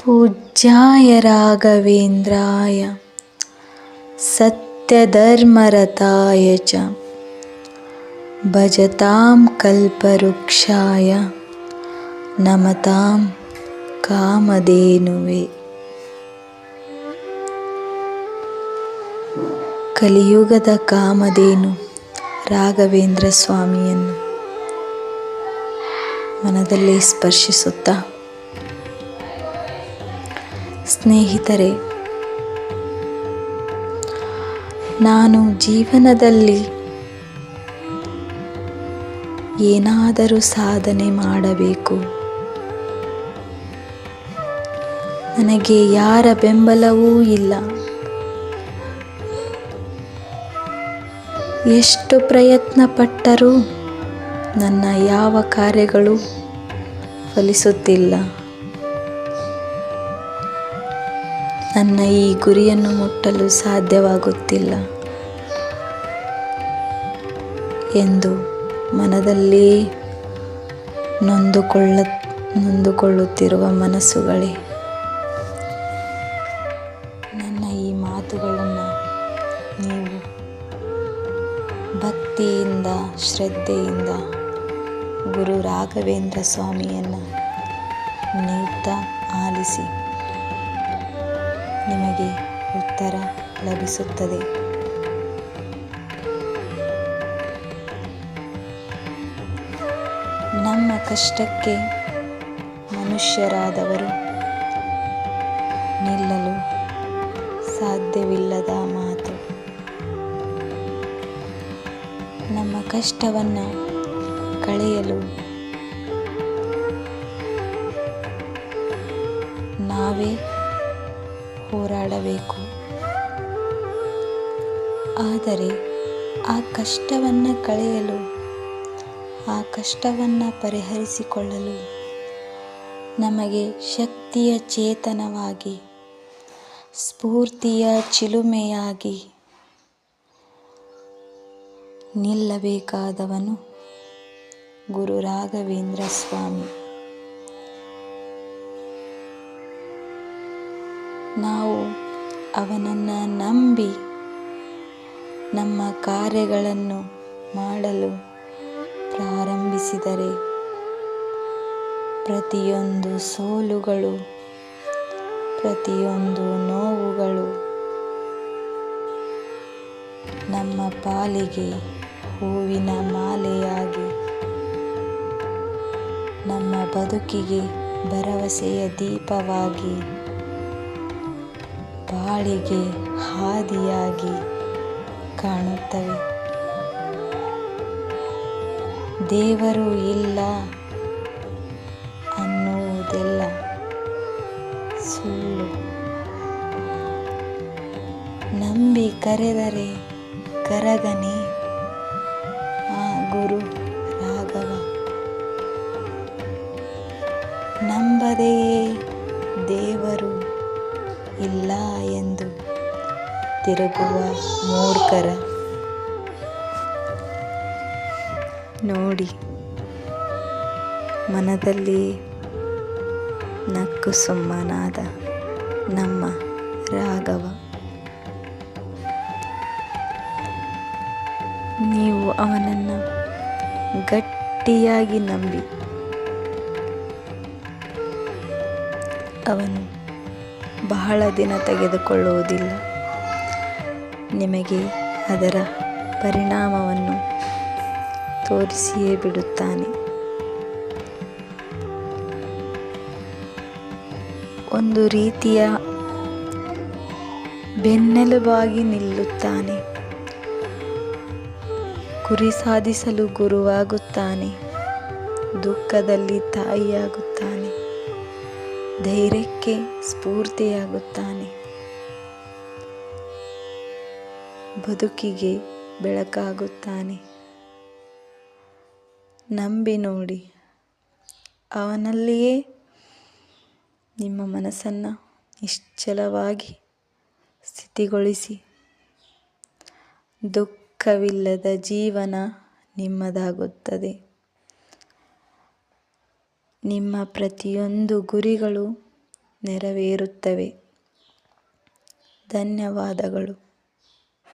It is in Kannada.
पूज्याय राघवेन्द्राय सत्यधर्मरताय च भजतां कल्पवृक्षाय नमतां ಕಾಮಧೇನುವೆ ಕಲಿಯುಗದ ಕಾಮಧೇನು ರಾಘವೇಂದ್ರ ಸ್ವಾಮಿಯನ್ನು ಮನದಲ್ಲಿ ಸ್ಪರ್ಶಿಸುತ್ತಾ ಸ್ನೇಹಿತರೆ, ನಾನು ಜೀವನದಲ್ಲಿ ಏನಾದರೂ ಸಾಧನೆ ಮಾಡಬೇಕು. ನನಗೆ ಯಾರ ಬೆಂಬಲವೂ ಇಲ್ಲ. ಎಷ್ಟು ಪ್ರಯತ್ನ ಪಟ್ಟರೂ ನನ್ನ ಯಾವ ಕಾರ್ಯಗಳು ಫಲಿಸುತ್ತಿಲ್ಲ. ನನ್ನ ಈ ಗುರಿಯನ್ನು ಮುಟ್ಟಲು ಸಾಧ್ಯವಾಗುತ್ತಿಲ್ಲ ಎಂದು ಮನದಲ್ಲಿ ನೊಂದುಕೊಳ್ಳ, ನೊಂದುಕೊಳ್ಳುತ್ತಿರುವ ಮನಸ್ಸುಗಳೇ. ನನ್ನ ಈ ಮಾತುಗಳನ್ನು ನೀವು ಭಕ್ತಿಯಿಂದ, ಶ್ರದ್ಧೆಯಿಂದ ಗುರು ರಾಘವೇಂದ್ರ ಸ್ವಾಮಿಯನ್ನು ನೀಡ್ತಾ ಆಲಿಸಿ. ನಿಮಗೆ ಉತ್ತರ ಲಭಿಸುತ್ತದೆ. ನಮ್ಮ ಕಷ್ಟಕ್ಕೆ ಮನುಷ್ಯರಾದವರು ನಿಲ್ಲಲು ಸಾಧ್ಯವಿಲ್ಲದ ಮಾತು. ನಮ್ಮ ಕಷ್ಟವನ್ನು ಕಳೆಯಲು ನಾವೇ ಹೋರಾಡಬೇಕು. ಆದರೆ ಆ ಕಷ್ಟವನ್ನು ಕಳೆಯಲು, ಆ ಕಷ್ಟವನ್ನು ಪರಿಹರಿಸಿಕೊಳ್ಳಲು ನಮಗೆ ಶಕ್ತಿಯ ಚೇತನವಾಗಿ, ಸ್ಫೂರ್ತಿಯ ಚಿಲುಮೆಯಾಗಿ ನಿಲ್ಲಬೇಕಾದವನು ಗುರು ರಾಘವೇಂದ್ರ ಸ್ವಾಮಿ. ನಾವು ಅವನನ್ನು ನಂಬಿ ನಮ್ಮ ಕಾರ್ಯಗಳನ್ನು ಮಾಡಲು ಪ್ರಾರಂಭಿಸಿದರೆ ಪ್ರತಿಯೊಂದು ಸೋಲುಗಳು, ಪ್ರತಿಯೊಂದು ನೋವುಗಳು ನಮ್ಮ ಪಾಲಿಗೆ ಹೂವಿನ ಮಾಲೆಯಾಗಿ, ನಮ್ಮ ಬದುಕಿಗೆ ಭರವಸೆಯ ದೀಪವಾಗಿ ಬಾಳಿಗೆ ಹಾದಿಯಾಗಿ ಕಾಣುತ್ತವೆ. ದೇವರು ಇಲ್ಲ ಅನ್ನುವುದೆಲ್ಲ ಸುಳ್ಳು. ನಂಬಿ ಕರೆದರೆ ಕರಗನೆ. ಆ ಗುರು ರಾಘವ, ನಂಬದೆಯೇ ದೇವರು. ಇಲ್ಲ ಎಂದು ತಿರುಗುವ ಮೂರ್ಖರ. ನೋಡಿ, ಮನದಲ್ಲಿ ನಕ್ಕು ಸುಮ್ಮನಾದ ನಮ್ಮ ರಾಘವ. ನೀವು ಅವನನ್ನು ಗಟ್ಟಿಯಾಗಿ ನಂಬಿ. ಅವನು ಬಹಳ ದಿನ ತೆಗೆದುಕೊಳ್ಳುವುದಿಲ್ಲ. ನಿಮಗೆ ಅದರ ಪರಿಣಾಮವನ್ನು ತೋರಿಸಿಯೇ ಬಿಡುತ್ತಾನೆ. ಒಂದು ರೀತಿಯ ಬೆನ್ನೆಲುಬಾಗಿ ನಿಲ್ಲುತ್ತಾನೆ. ಗುರಿ ಸಾಧಿಸಲು ಗುರುವಾಗುತ್ತಾನೆ. ದುಃಖದಲ್ಲಿ ತಾಯಿಯಾಗುತ್ತಾನೆ. ಧೈರ್ಯಕ್ಕೆ ಸ್ಫೂರ್ತಿಯಾಗುತ್ತಾನೆ. ಬದುಕಿಗೆ ಬೆಳಕಾಗುತ್ತಾನೆ. ನಂಬಿ ನೋಡಿ ಅವನಲ್ಲಿಯೇ ನಿಮ್ಮ ಮನಸ್ಸನ್ನು ನಿಶ್ಚಲವಾಗಿ ಸ್ಥಿತಿಗೊಳಿಸಿ. ದುಃಖವಿಲ್ಲದ ಜೀವನ ನಿಮ್ಮದಾಗುತ್ತದೆ. ನಿಮ್ಮ ಪ್ರತಿಯೊಂದು ಗುರಿಗಳು ನೆರವೇರುತ್ತವೆ. ಧನ್ಯವಾದಗಳು.